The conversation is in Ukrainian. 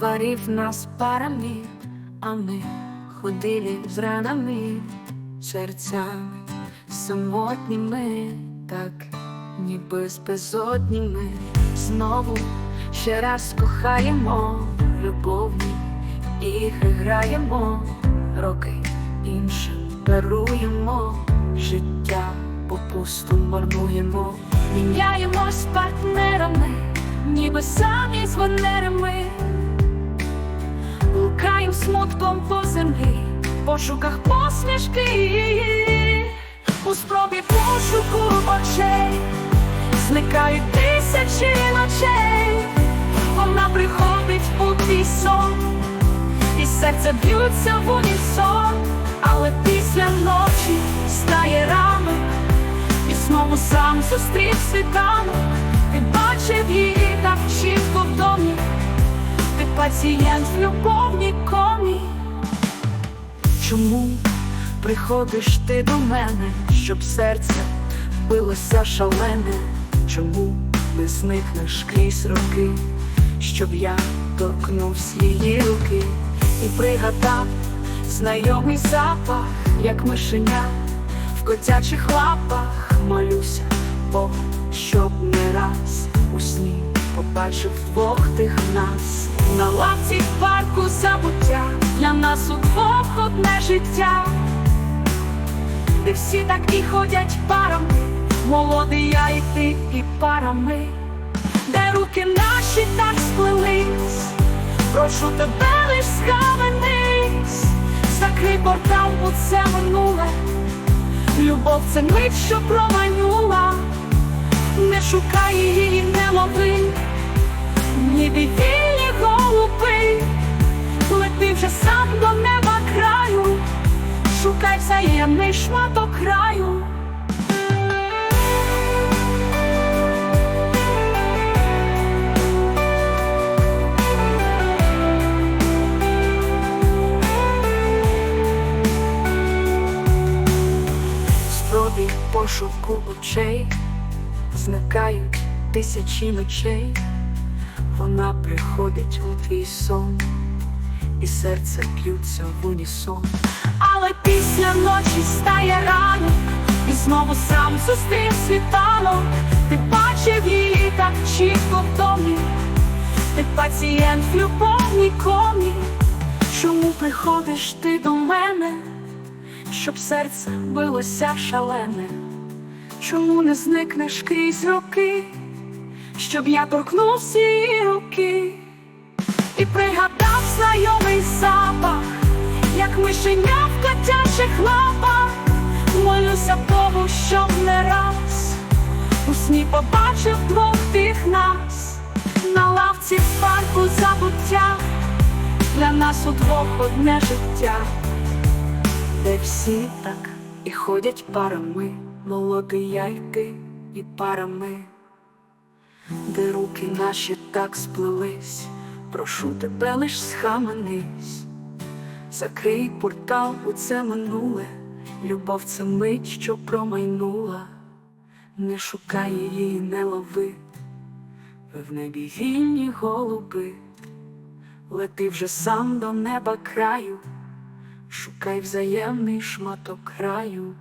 створив нас парами, а ми ходили з ранами, серцями самотніми, так ніби з безодніми. Знову ще раз кохаємо любовні ігри граємо, роки іншим даруємо, життя попусту марнуємо, міняємось партнерами, ніби самі з венерами, Лукаєм смутком по землі, в пошуках посмішки, у спробі пошуку очей, зникають тисячі ночей, вона приходить у твій сон, і серце б'ються в унісон, але після ночі стає ранок, і знову сам зустрів світанок, ти бачив її так чітко пацієнт в любовній комі. Чому приходиш ти до мене, щоб серце билося шалене? Чому не зникнеш крізь роки, щоб я торкнувся її руки і пригадав знайомий запах, як мишеня в котячих лапах молюся Богу, щоб не раз у сні побачив двох тих нас. На лавці парку забуття для нас удвох одне життя, де всі так і ходять парами, молодий я і ти і парами, де руки наші так сплелись, прошу тебе лиш схаменись, закрий портал у це минуле, любов це мить, що промайнула, не шукай її, не лови, ніби вільні голуби, лети вже сам до неба краю, шукай взаємний шматок краю. Спробі пошуку очей. Зникають тисячі ночей, вона приходить у твій сон, і серце б'ються в унісон. Але після ночі стає ранок, і знову сам зустрів світанок. Ти бачив її так чітко в домі, ти пацієнт в любовній комі. Чому приходиш ти до мене? щоб серце билося шалене, чому не зникнеш крізь роки, щоб я торкнувся її руки і пригадав знайомий запах, як мишеня в котячих лапах, молюся Богу, щоб не раз у сні побачив двох тих нас. На лавці в парку забуття, для нас удвох одне життя. Де всі так і ходять парами, молодий я й ти і парами, де руки наші так сплелись, прошу тебе лиш схаменись, закрий портал у це минуле, любов це мить, що промайнула, не шукай її, не лови, в небі вільні голуби, лети вже сам до неба краю. Шукай взаємний шматок краю.